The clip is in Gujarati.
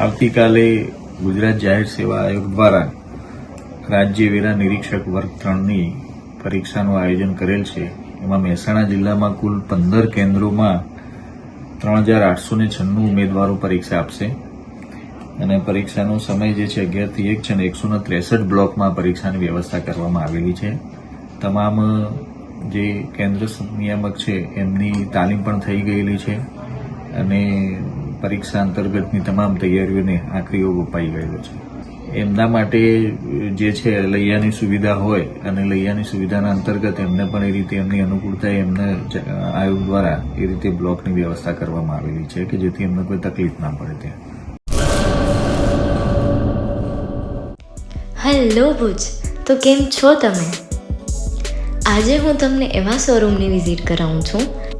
આવતીકાલે ગુજરાત જાહેર સેવા આયોગ દ્વારા રાજ્ય વેરા નિરીક્ષક વર્ગ ત્રણની પરીક્ષાનું આયોજન કરેલ છે. એમાં મહેસાણા જિલ્લામાં કુલ પંદર કેન્દ્રોમાં ત્રણ હજાર આઠસો છન્નું ઉમેદવારો પરીક્ષા આપશે. અને પરીક્ષાનો સમય જે છે અગિયારથી એક છે અને એકસોને ત્રેસઠ બ્લોકમાં પરીક્ષાની વ્યવસ્થા કરવામાં આવેલી છે. તમામ, જે કેન્દ્ર નિયામક છે, એમની તાલીમ પણ થઈ ગયેલી છે. અને પરીક્ષા અંતર્ગતની તમામ તૈયારીઓને આખરી ઓપ અપાઈ ગયેલો છે. એમના માટે જે છે, લૈયાની સુવિધા હોય અને લૈયાની સુવિધાના અંતર્ગત એમને પણ એ રીતે એમની અનુકૂળતા એમને આયોગ દ્વારા એ રીતે બ્લોકની વ્યવસ્થા કરવામાં આવેલી છે કે જેથી એમને કોઈ તકલીફ ના પડે ત્યાં. હેલો ભુજ, તો કેમ છો તમે? આજે હું તમને એવા શોરૂમની વિઝિટ કરાવું છું